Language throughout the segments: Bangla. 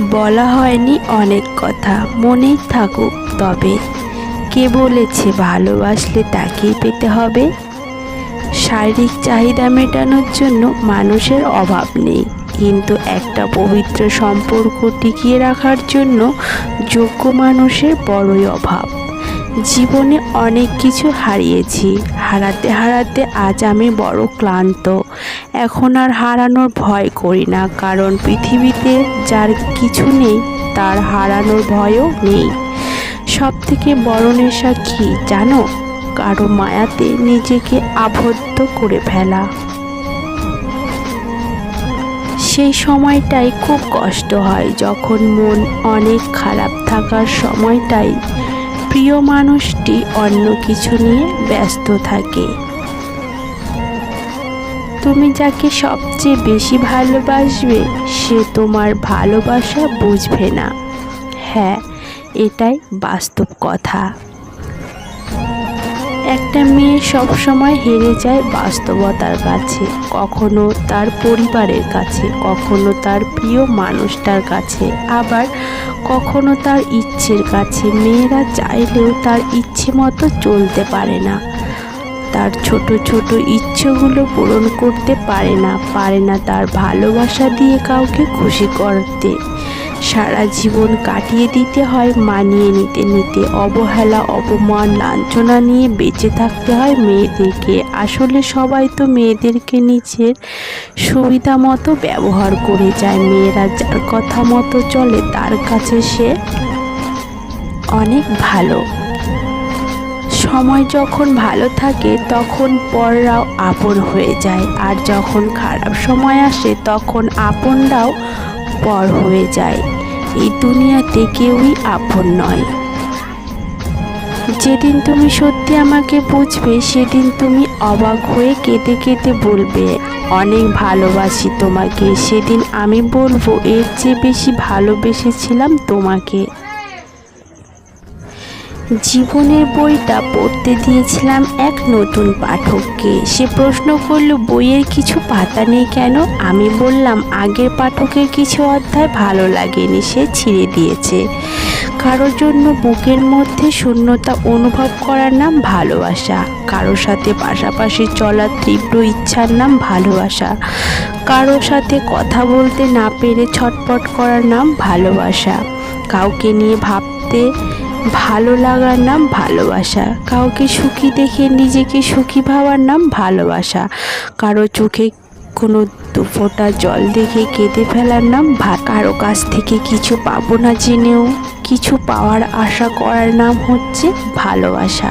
বলা হয়নি অনেক কথা, মনেই থাকুক তবে। কে বলেছে ভালোবাসলে তাকেই পেতে হবে? শারীরিক চাহিদা মেটানোর জন্য মানুষের অভাব নেই, কিন্তু একটা পবিত্র সম্পর্ক টিকিয়ে রাখার জন্য যোগ্য মানুষের বড়ই অভাব। জীবনে অনেক কিছু হারিয়েছি। হারাতে হারাতে আজ আমি বড় ক্লান্ত। এখন আর হারানোর ভয় করি না, কারণ পৃথিবীতে যার কিছু নেই, তার হারানোর ভয়ও নেই। সব থেকে বড় নেশা কি জানো? কারও মায়াতে নিজেকে আবদ্ধ করে ফেলা। সেই সময়টাই খুব কষ্ট হয়, যখন মন অনেক খারাপ থাকার সময়টাই প্রিয় মানুষটি অন্য কিছু নিয়ে ব্যস্ত থাকে। তুমি যাকে সবচেয়ে বেশি ভালোবাসবে, সে তোমার ভালোবাসা বুঝবে না। হ্যাঁ এটাই বাস্তব কথা। একটা মেয়ে সবসময় হেরে যায় বাস্তবতার কাছে, কখনো তার পরিবারের কাছে, কখনো তার প্রিয় মানুষটার কাছে, আবার কখনো তার ইচ্ছের কাছে। মেয়েরা চাইলেও তার ইচ্ছে মতো চলতে পারে না। তার ছোট ছোট ইচ্ছেগুলো পূরণ করতে পারে না পারে না তার ভালোবাসা দিয়ে কাউকে খুশি করতে। সারা জীবন কাটিয়ে দিতে হয়, মানিয়ে নিতে নিতে অবহেলা, অপমান, লাঞ্ছনা নিয়ে বেঁচে থাকতে হয় মেয়েদেরকে। আসলে সবাই তো মেয়েদেরকে নিজের সুবিধা মতো ব্যবহার করে যায়। মেয়েরা যার কথা মতো চলে, তার কাছে সে অনেক ভালো। সময় যখন ভালো থাকে, তখন পররাও আপন হয়ে যায়। আর যখন খারাপ সময় আসে, তখন আপনরাও পর হয়ে যায়। এই দুনিয়াতে কেউই আপন নয়। যেদিন তুমি সত্যি আমাকে বুঝবে, সেদিন তুমি অবাক হয়ে কেঁদে কেঁদে বলবে, অনেক ভালোবাসি তোমাকে। সেদিন আমি বলব, এর চেয়ে বেশি ভালোবেসেছিলাম তোমাকে। জীবনের বইটা পড়তে দিয়েছিলাম এক নতুন পাঠককে। সে প্রশ্ন করল, বইয়ের কিছু পাতা নেই কেন? আমি বললাম, আগের পাঠকের কিছু অধ্যায় ভালো লাগেনি, সে ছিঁড়ে দিয়েছে। কারোর জন্য বুকের মধ্যে শূন্যতা অনুভব করার নাম ভালোবাসা, কারোর সাথে পাশাপাশি চলার তীব্র ইচ্ছার নাম ভালোবাসা, কারোর সাথে কথা বলতে না পেরে ছটপট করার নাম ভালোবাসা। কাউকে নিয়ে ভাবতে ভালো লাগার নাম ভালোবাসা। কাউকে সুখী দেখে নিজেকে সুখী ভাবার নাম ভালোবাসা। কারও চোখে কোনো দুফোঁটা জল দেখে কেঁদে ফেলার নাম ভা কারও কাছ থেকে কিছু পাবো না জেনেও কিছু পাওয়ার আশা করার নাম হচ্ছে ভালোবাসা।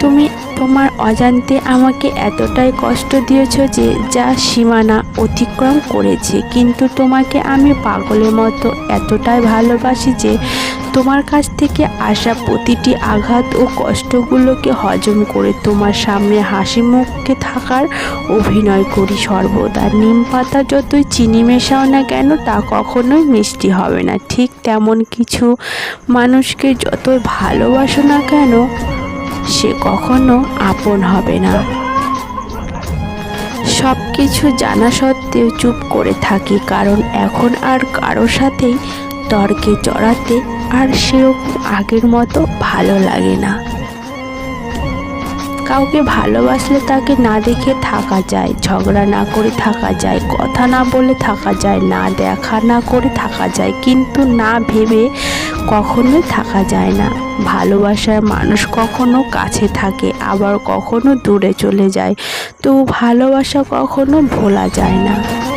তুমি তোমার অজান্তে আমাকে এতটাই কষ্ট দিয়েছ যে যা সীমানা অতিক্রম করেছে। কিন্তু তোমাকে আমি পাগলের মতো এতটাই ভালোবাসি যে তোমার কাছ থেকে আসা প্রতিটি আঘাত ও কষ্টগুলোকে হজম করে তোমার সামনে হাসি মুখকে থাকার অভিনয় করি সর্বদা। নিম পাতা যতই চিনি মেশাও না কেন তা কখনোই মিষ্টি হবে না। ঠিক তেমন কিছু মানুষকে যতই ভালোবাসো না কেন সে কখনো আপন হবে না। সব কিছু জানা সত্ত্বেও চুপ করে থাকি, কারণ এখন আর কারও সাথেই তর্কে জড়াতে আর সেরকম আগের মতো ভালো লাগে না। কাউকে ভালোবাসলে তাকে না দেখে থাকা যায়, ঝগড়া না করে থাকা যায়, কথা না বলে থাকা যায়, না দেখা না করে থাকা যায়, কিন্তু না ভেবে কখনোই থাকা যায় না। ভালোবাসার মানুষ কখনো কাছে থাকে, আবার কখনো দূরে চলে যায়। তো ভালোবাসা কখনো ভোলা যায় না।